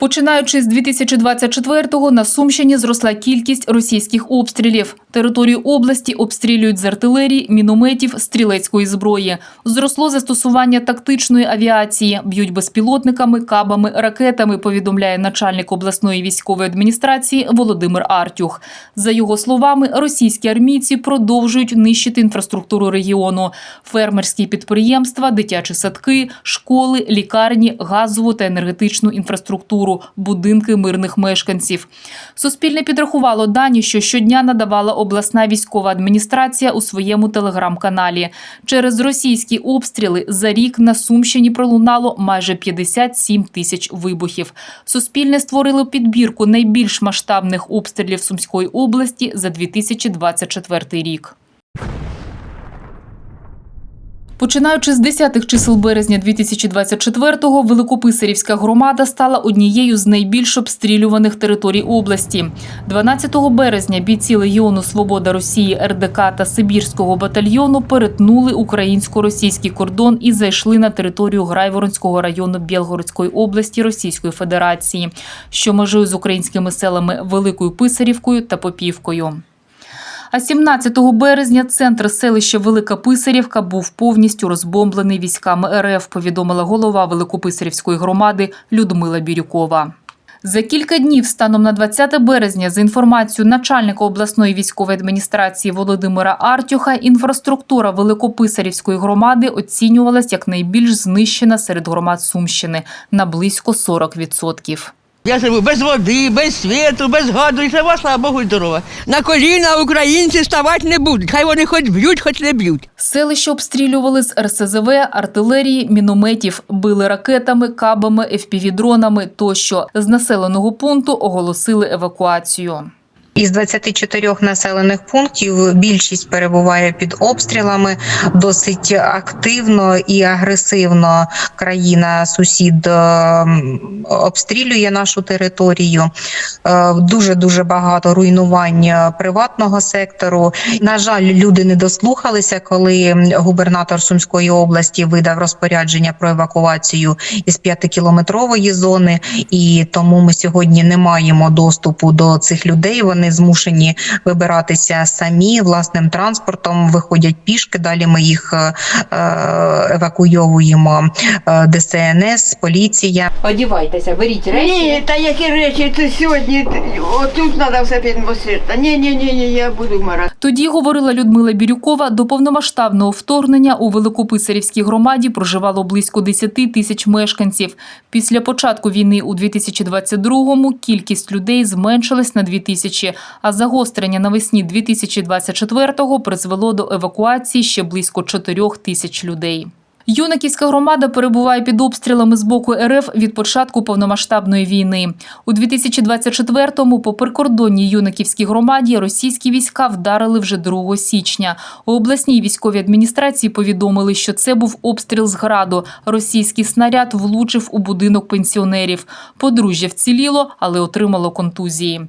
Починаючи з 2024-го на Сумщині зросла кількість російських обстрілів. Територію області обстрілюють з артилерії, мінометів, стрілецької зброї. Зросло застосування тактичної авіації, б'ють безпілотниками, кабами, ракетами. Повідомляє начальник обласної військової адміністрації Володимир Артюх. За його словами, російські армійці продовжують нищити інфраструктуру регіону: фермерські підприємства, дитячі садки, школи, лікарні, газову та енергетичну інфраструктуру, будинки мирних мешканців. Суспільне підрахувало дані, що щодня надавала обласна військова адміністрація у своєму телеграм-каналі. Через російські обстріли за рік на Сумщині пролунало майже 57 тисяч вибухів. Суспільне створило підбірку найбільш масштабних обстрілів Сумської області за 2024 рік. Починаючи з 10-х чисел березня 2024-го, Великописарівська громада стала однією з найбільш обстрілюваних територій області. 12 березня бійці Легіону Свобода Росії РДК та Сибірського батальйону перетнули українсько-російський кордон і зайшли на територію Грайворонського району Білгородської області Російської Федерації, що межує з українськими селами Великою Писарівкою та Попівкою. А 17 березня центр селища Велика Писарівка був повністю розбомблений військами РФ, повідомила голова Великописарівської громади Людмила Бірюкова. За кілька днів, станом на 20 березня, за інформацією начальника обласної військової адміністрації Володимира Артюха, інфраструктура Великописарівської громади оцінювалась як найбільш знищена серед громад Сумщини на близько 40%. Я живу без води, без світу, без гаду, і жива, слава Богу, здорова. На коліна українці ставати не будуть. Хай вони хоч б'ють, хоч не б'ють. Селище обстрілювали з РСЗВ, артилерії, мінометів, били ракетами, кабами, FPV-дронами тощо. З населеного пункту оголосили евакуацію. Із 24 населених пунктів більшість перебуває під обстрілами. Досить активно і агресивно країна сусід ем, обстрілює нашу територію. Дуже дуже багато руйнувань приватного сектору. На жаль, люди не дослухалися, коли губернатор Сумської області видав розпорядження про евакуацію із п'ятикілометрової зони, і тому ми сьогодні не маємо доступу до цих людей. Вони змушені вибиратися самі власним транспортом, виходять пішки. Далі ми їх е, евакуйовуємо. Е, ДСНС, поліція. Одівайтеся, беріть речі. Ні, та які речі ти сьогодні? Отут треба все підносити. Ні, ні, ні, ні, я буду вмирати. Тоді говорила Людмила Бірюкова. До повномасштабного вторгнення у Великописарівській громаді проживало близько 10 тисяч мешканців. Після початку війни у 2022-му кількість людей зменшилась на 2 тисячі, а загострення навесні 2024-го призвело до евакуації ще близько 4 тисяч людей. Юнаківська громада перебуває під обстрілами з боку РФ від початку повномасштабної війни. У 2024-му по прикордонній Юнаківській громаді російські війська вдарили вже 2 січня. У обласній військовій адміністрації повідомили, що це був обстріл з граду. Російський снаряд влучив у будинок пенсіонерів. Подружжя вціліло, але отримало контузії.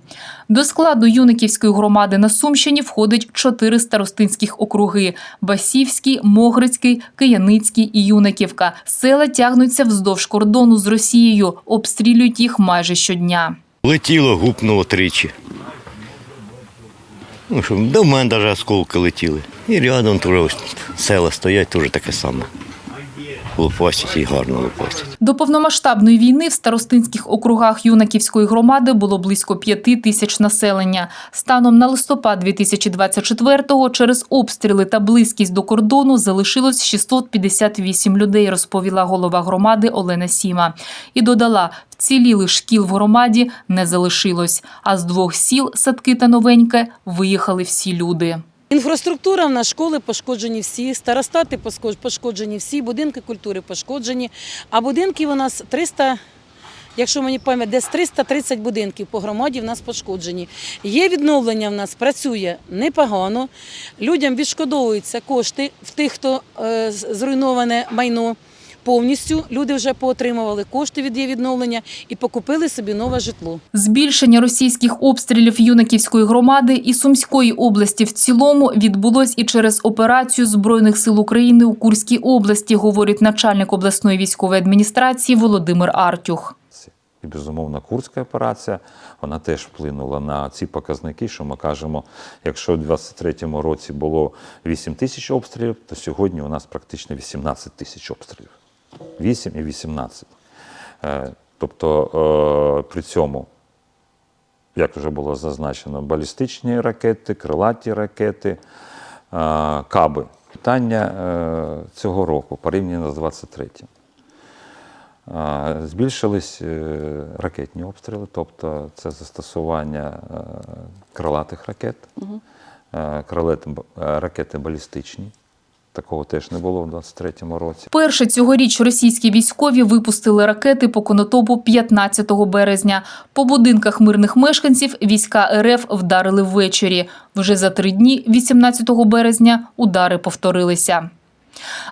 До складу Юниківської громади на Сумщині входить чотири старостинських округи: Басівський, Могрицький, Кияницький і Юниківка. Села тягнуться вздовж кордону з Росією, обстрілюють їх майже щодня. Летіло, гупнуло тричі. Ну, що, до мене навіть осколки летіли. І рядом теж села стоять, теж таке саме. Лопастять і гарно лопастять. До повномасштабної війни в старостинських округах Юнаківської громади було близько п'яти тисяч населення. Станом на листопад 2024-го через обстріли та близькість до кордону залишилось 658 людей, розповіла голова громади Олена Сіма. І додала, вцілілих шкіл в громаді не залишилось, а з двох сіл Садки та Новеньке виїхали всі люди. Інфраструктура в нас школи пошкоджені всі, старостати пошкоджені всі, будинки культури пошкоджені. А будинків у нас 300, якщо мені пам'ять, десь 330 будинків по громаді в нас пошкоджені. Є відновлення в нас, працює непогано. Людям відшкодовуються кошти в тих, хто е, зруйноване майно. Повністю люди вже поотримували кошти від її відновлення і покупили собі нове житло. Збільшення російських обстрілів Юнаківської громади і Сумської області в цілому відбулось і через операцію Збройних сил України у Курській області, говорить начальник обласної військової адміністрації Володимир Артюх. І, безумовно, Курська операція вона теж вплинула на ці показники, що ми кажемо, якщо в 23-му році було 8 тисяч обстрілів, то сьогодні у нас практично 18 тисяч обстрілів. 8 і 18. Е, Тобто е, при цьому, як вже було зазначено, балістичні ракети, крилаті ракети, е, каби. Питання цього року порівняно з 23-м. Е, Збільшились ракетні обстріли, тобто це застосування крилатих ракет, е, ракети балістичні. Такого теж не було в 23-му році. Перше цьогоріч російські військові випустили ракети по конотопу 15 березня. По будинках мирних мешканців війська РФ вдарили ввечері. Вже за три дні, 18 березня, удари повторилися.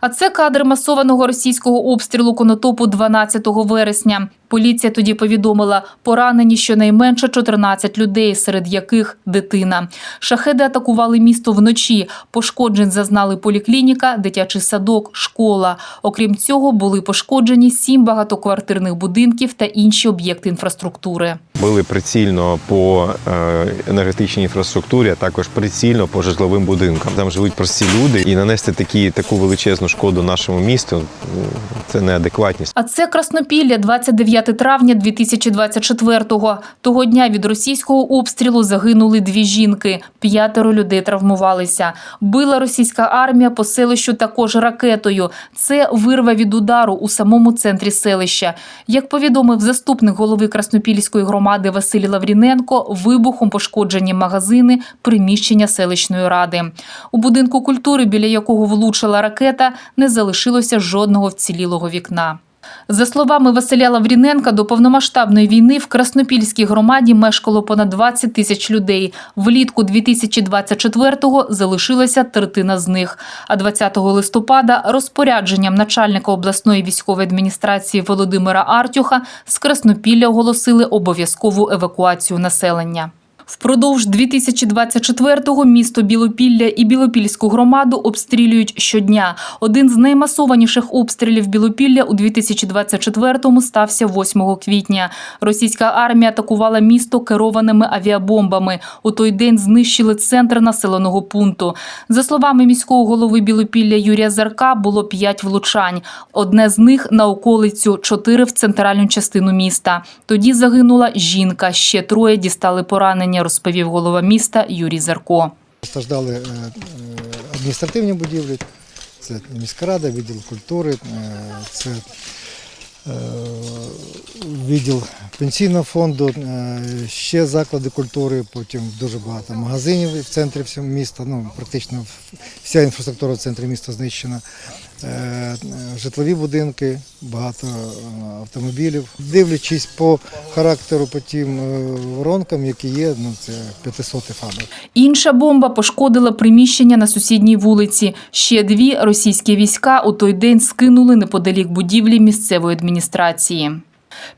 А це кадр масованого російського обстрілу конотопу 12 вересня. Поліція тоді повідомила, поранені щонайменше 14 людей, серед яких дитина. Шахеди атакували місто вночі. Пошкоджень зазнали поліклініка, дитячий садок, школа. Окрім цього, були пошкоджені сім багатоквартирних будинків та інші об'єкти інфраструктури. Били прицільно по е, енергетичній інфраструктурі, а також прицільно по житловим будинкам. Там живуть прості люди, і нанести такі, таку величезну шкоду нашому місту це неадекватність. А це Краснопілля, 29 травня 2024-го. Того дня від російського обстрілу загинули дві жінки, п'ятеро людей травмувалися. Била російська армія по селищу також ракетою. Це вирва від удару у самому центрі селища. Як повідомив заступник голови Краснопільської громади Василь Лавріненко, вибухом пошкоджені магазини, приміщення селищної ради. У будинку культури, біля якого влучила ракета, не залишилося жодного вцілілого вікна. За словами Василя Лавріненка, до повномасштабної війни в Краснопільській громаді мешкало понад 20 тисяч людей. Влітку 2024-го залишилася третина з них. А 20 листопада розпорядженням начальника обласної військової адміністрації Володимира Артюха з Краснопілля оголосили обов'язкову евакуацію населення. Впродовж 2024-го місто Білопілля і Білопільську громаду обстрілюють щодня. Один з наймасованіших обстрілів Білопілля у 2024-му стався 8 квітня. Російська армія атакувала місто керованими авіабомбами. У той день знищили центр населеного пункту. За словами міського голови Білопілля Юрія Зарка, було п'ять влучань. Одне з них на околицю, чотири в центральну частину міста. Тоді загинула жінка. Ще троє дістали поранення, розповів голова міста Юрій Зарко. Постраждали е, е, адміністративні будівлі, це міська рада, відділ культури, е, це відділ пенсійного фонду, ще заклади культури, потім дуже багато магазинів в центрі всього міста. Ну, практично вся інфраструктура в центрі міста знищена. Е, Житлові будинки, багато е, автомобілів. Дивлячись по характеру, по тим е, воронкам, які є, ну це 500 фабрик. Інша бомба пошкодила приміщення на сусідній вулиці. Ще дві російські війська у той день скинули неподалік будівлі місцевої адміністрації.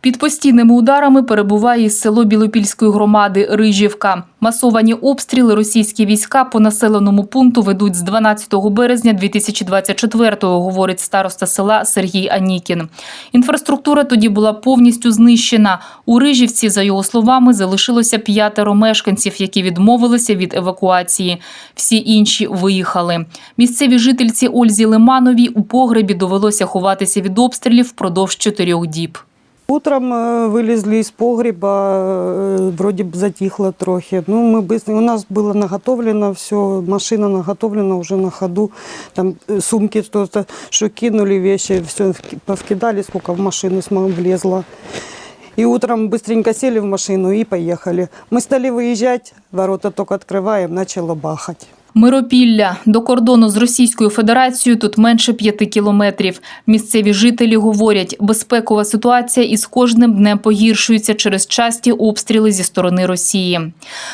Під постійними ударами перебуває і село Білопільської громади Рижівка. Масовані обстріли російські війська по населеному пункту ведуть з 12 березня 2024-го, говорить староста села Сергій Анікін. Інфраструктура тоді була повністю знищена. У Рижівці, за його словами, залишилося п'ятеро мешканців, які відмовилися від евакуації. Всі інші виїхали. Місцеві жительці Ользі Лимановій у погребі довелося ховатися від обстрілів впродовж чотирьох діб. Утром э, вылезли из погреба, э, вроде бы затихло трохи. Ну, мы быстро, у нас было наготовлено все, машина наготовлена уже на ходу. Там э, сумки что-то, что кинули вещи, все повкидали, сколько в машину сма- влезло. И утром быстренько сели в машину и поехали. Мы стали выезжать, ворота только открываем, начало бахать. Миропілля до кордону з Російською Федерацією тут менше п'яти кілометрів. Місцеві жителі говорять, безпекова ситуація із кожним днем погіршується через часті обстріли зі сторони Росії.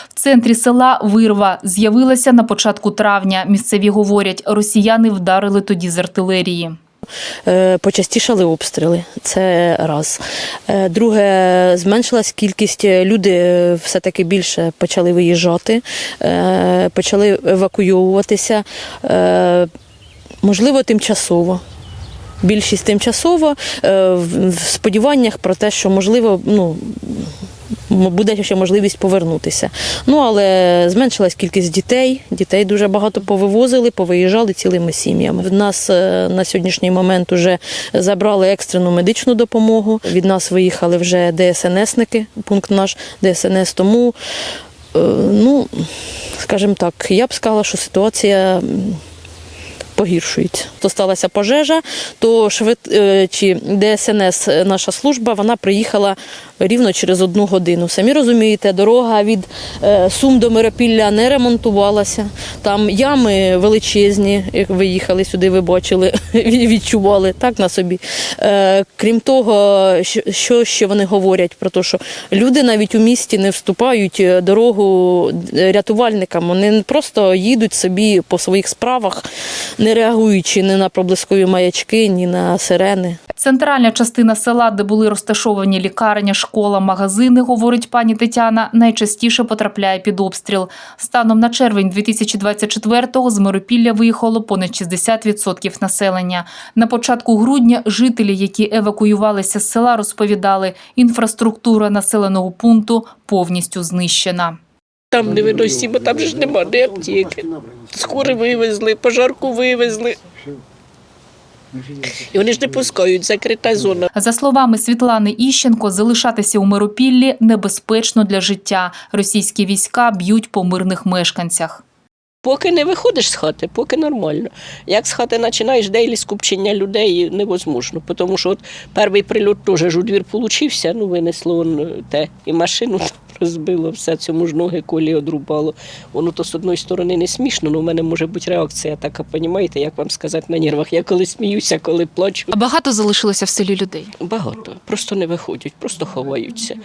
В центрі села Вирва з'явилася на початку травня. Місцеві говорять, росіяни вдарили тоді з артилерії. Е, Почастішали обстріли, це раз. Е, Друге, зменшилась кількість е, люди все-таки більше почали виїжджати, почали евакуйовуватися, можливо, тимчасово. Більшість тимчасово в сподіваннях про те, що можливо, ну. Буде ще можливість повернутися. Ну але зменшилась кількість дітей. Дітей дуже багато повивозили, повиїжджали цілими сім'ями. В нас е, на сьогоднішній момент вже забрали екстрену медичну допомогу. Від нас виїхали вже ДСНСники, пункт наш ДСНС. Тому, е, ну скажімо так, я б сказала, що ситуація. Погіршується. То сталася пожежа, то швид е, чи ДСНС е, наша служба вона приїхала рівно через одну годину. Самі розумієте, дорога від е, Сум до Миропілля не ремонтувалася. Там ями величезні, як ви їхали сюди, ви бачили, відчували так на собі. Крім того, що- ще вони говорять про те, що люди навіть у місті не вступають дорогу рятувальникам. Вони просто їдуть собі по своїх справах, не реагуючи ні на проблискові маячки, ні на сирени. Центральна частина села, де були розташовані лікарня, школа, магазини, говорить пані Тетяна, найчастіше потрапляє під обстріл. Станом на червень 2024-го з Миропілля виїхало понад 60% населення. На початку грудня жителі, які евакуювалися з села, розповідали, інфраструктура населеного пункту повністю знищена. Там не невиносі, бо там ж нема де аптеки. Скори вивезли, пожарку вивезли. І вони ж не пускають, закрита зона. За словами Світлани Іщенко, залишатися у Миропіллі небезпечно для життя. Російські війська б'ють по мирних мешканцях. Поки не виходиш з хати, поки нормально. Як з хати починаєш, дейлі скупчення людей невозможно. Тому що от перший прильот теж ж у двір получився, ну винесло он те, і машину розбило, все цьому ж ноги колі одрубало. Воно то з одної сторони не смішно, але в мене може бути реакція така, понімаєте, як вам сказати на нервах. Я коли сміюся, коли плачу. А багато залишилося в селі людей. Багато. Просто не виходять, просто ховаються.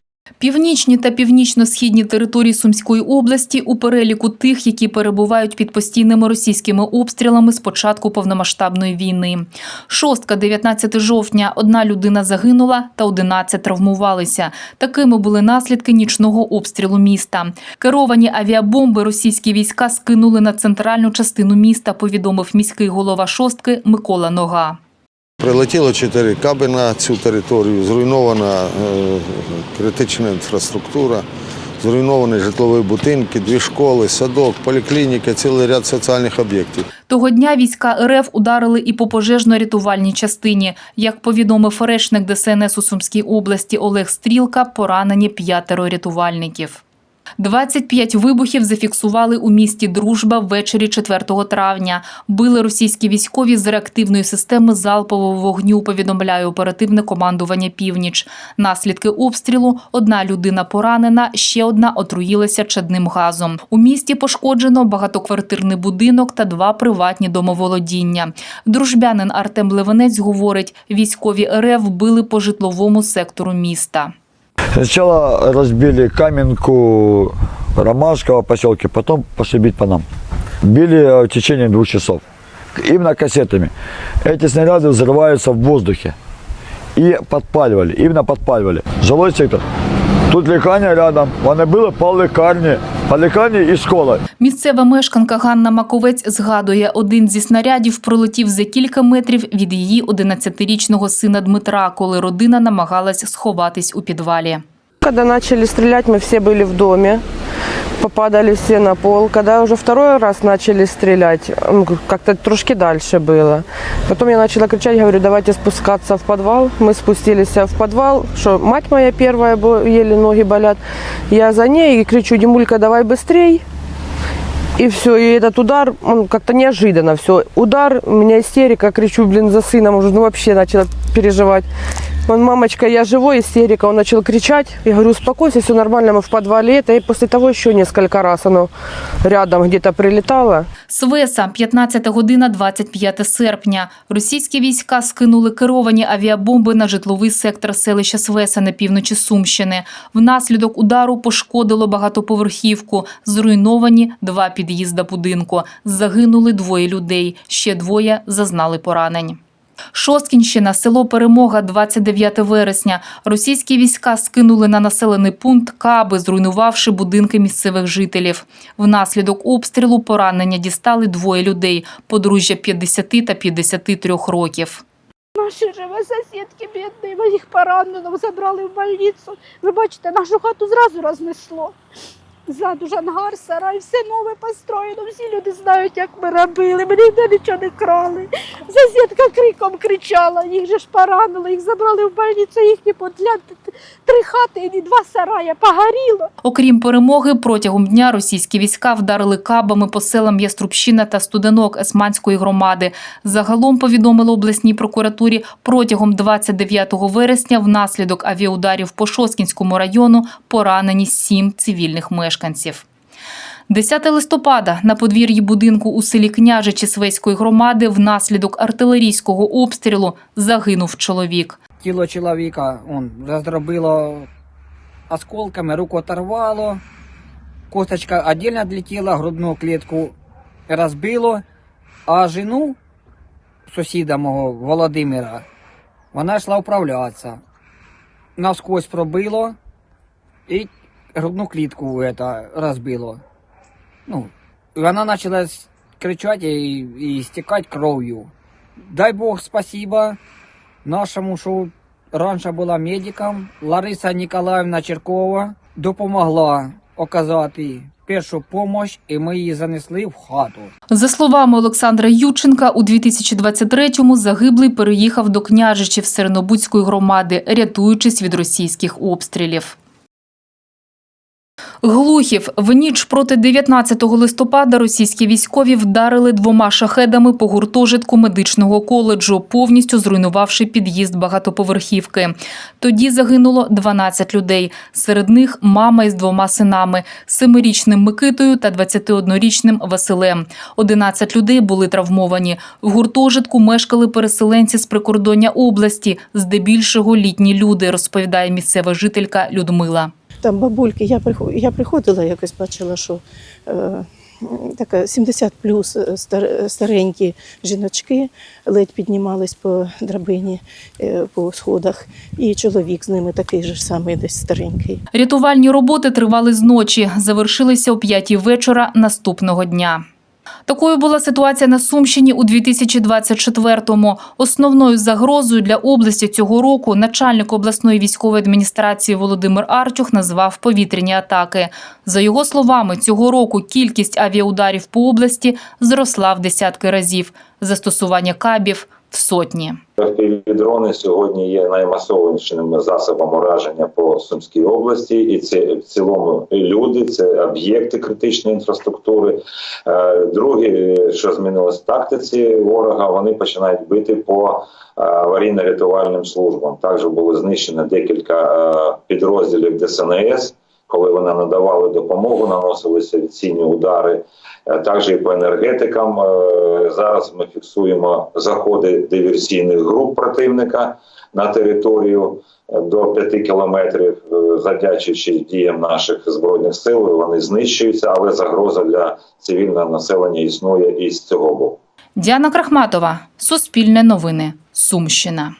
Північні та північно-східні території Сумської області у переліку тих, які перебувають під постійними російськими обстрілами з початку повномасштабної війни. Шостка, 19 жовтня, одна людина загинула та 11 травмувалися. Такими були наслідки нічного обстрілу міста. Керовані авіабомби російські війська скинули на центральну частину міста, повідомив міський голова шостки Микола Нога. Прилетіло чотири каби на цю територію, зруйнована е, критична інфраструктура, зруйновані житлові будинки, дві школи, садок, поліклініка, цілий ряд соціальних об'єктів. Того дня війська РФ ударили і по пожежно-рятувальній частині. Як повідомив речник ДСНС у Сумській області Олег Стрілка, поранені п'ятеро рятувальників. 25 вибухів зафіксували у місті Дружба ввечері 4 травня. Били російські військові з реактивної системи залпового вогню, повідомляє оперативне командування «Північ». Наслідки обстрілу – одна людина поранена, ще одна отруїлася чадним газом. У місті пошкоджено багатоквартирний будинок та два приватні домоволодіння. Дружбянин Артем Левенець говорить, військові РФ били по житловому сектору міста. Сначала разбили Каменку Ромашково поселке, потом пошли бить по нам. Били э, в течение двух часов. Именно кассетами. Эти снаряды взрываются в воздухе. И подпаливали, именно подпаливали. Жилой сектор. Тут лікарня рядом. Вони били по лікарні, по Лікарні і школа. Місцева мешканка Ганна Маковець згадує, один зі снарядів пролетів за кілька метрів від її 11-річного сина Дмитра, коли родина намагалась сховатись у підвалі. Коли почали стріляти, ми всі були в доме, попадали все на пол. Когда уже второй раз начали стрелять, как-то трошки дальше было. Потом я начала кричать, говорю, давайте спускаться в подвал. Мы спустились в подвал, что мать моя первая, еле ноги болят. Я за ней и кричу, Димулька, давай быстрей. И все, и этот удар, он как-то неожиданно все. Удар, у меня истерика, кричу, блин, за сыном уже, ну вообще начала переживать. Он, мамочка, я живой, истерика. Он начал кричать. Я говорю, успокойся, все нормально, мы в подвале. Это и после того еще несколько раз оно рядом где-то прилетало. Свеса, 15 година, 25 серпня. Російські війська скинули керовані авіабомби на житловий сектор селища Свеса на півночі Сумщини. Внаслідок удару пошкодило багатоповерхівку. Зруйновані два під'їзда будинку. Загинули двоє людей. Ще двоє зазнали поранень. Шосткінщина, село Перемога, 29 вересня. Російські війська скинули на населений пункт каби, зруйнувавши будинки місцевих жителів. Внаслідок обстрілу поранення дістали двоє людей – подружжя 50 та 53 років. Наші живе сусідки бідні, ми їх поранено забрали в больницю. Ви бачите, нашу хату зразу рознесло. Ззаду ж ангар, сарай, все нове построєно. Всі люди знають, як ми робили. Ми ніде нічого не крали. Сусідка криком кричала, їх же ж поранили, їх забрали в больницю, їхні подля три хати і два сарая погоріло. Окрім перемоги, протягом дня російські війська вдарили кабами по селам Яструбщина та Студенок Есманської громади. Загалом повідомили обласній прокуратурі, протягом 29 вересня внаслідок авіаударів по Шоскінському району поранені сім цивільних мешканців. 10 листопада на подвір'ї будинку у селі Княжичі Свейської громади внаслідок артилерійського обстрілу загинув чоловік. тіло чоловіка он, роздробило осколками, руку оторвало, косточка отдельно відлетіла, грудну клітку розбило, а жену сусіда мого Володимира, вона йшла управлятися. Навскось пробило і грудну клітку это, розбило. Ну, і вона почала кричати і, і стікати кров'ю. Дай Бог спасибо нашому, що раніше була медиком, Лариса Ніколаївна Черкова допомогла оказати першу допомогу, і ми її занесли в хату. За словами Олександра Юченка, у 2023-му загиблий переїхав до княжичів Сернобудської громади, рятуючись від російських обстрілів. Глухів в ніч проти 19 листопада російські військові вдарили двома шахедами по гуртожитку медичного коледжу, повністю зруйнувавши під'їзд багатоповерхівки. Тоді загинуло 12 людей. Серед них мама із двома синами – семирічним Микитою та 21-річним Василем. 11 людей були травмовані. В гуртожитку мешкали переселенці з прикордоння області, здебільшого літні люди, розповідає місцева жителька Людмила. Там бабульки, я я приходила, якось бачила, що е, така 70 плюс е, стар- старенькі жіночки ледь піднімались по драбині е, по сходах, і чоловік з ними такий же самий, десь старенький. Рятувальні роботи тривали з ночі, завершилися о п'ятій вечора наступного дня. Такою була ситуація на Сумщині у 2024-му. Основною загрозою для області цього року начальник обласної військової адміністрації Володимир Артюх назвав повітряні атаки. За його словами, цього року кількість авіаударів по області зросла в десятки разів, застосування кабів – сотні. Дрони сьогодні є наймасовішим засобом ураження по Сумській області, і це в цілому люди, це об'єкти критичної інфраструктури. Е, Друге, що змінилось в тактиці ворога, вони починають бити по е, аварійно-рятувальним службам. Також було знищено декілька е, підрозділів ДСНС. Коли вони надавали допомогу, наносилися відційні удари. Е, Також і по енергетикам Е, зараз ми фіксуємо заходи диверсійних груп противника на територію е, до 5 кілометрів, завдячуючи діям наших збройних сил. Вони знищуються, але загроза для цивільного населення існує і з цього боку. Діана Крахматова, Суспільне новини, Сумщина.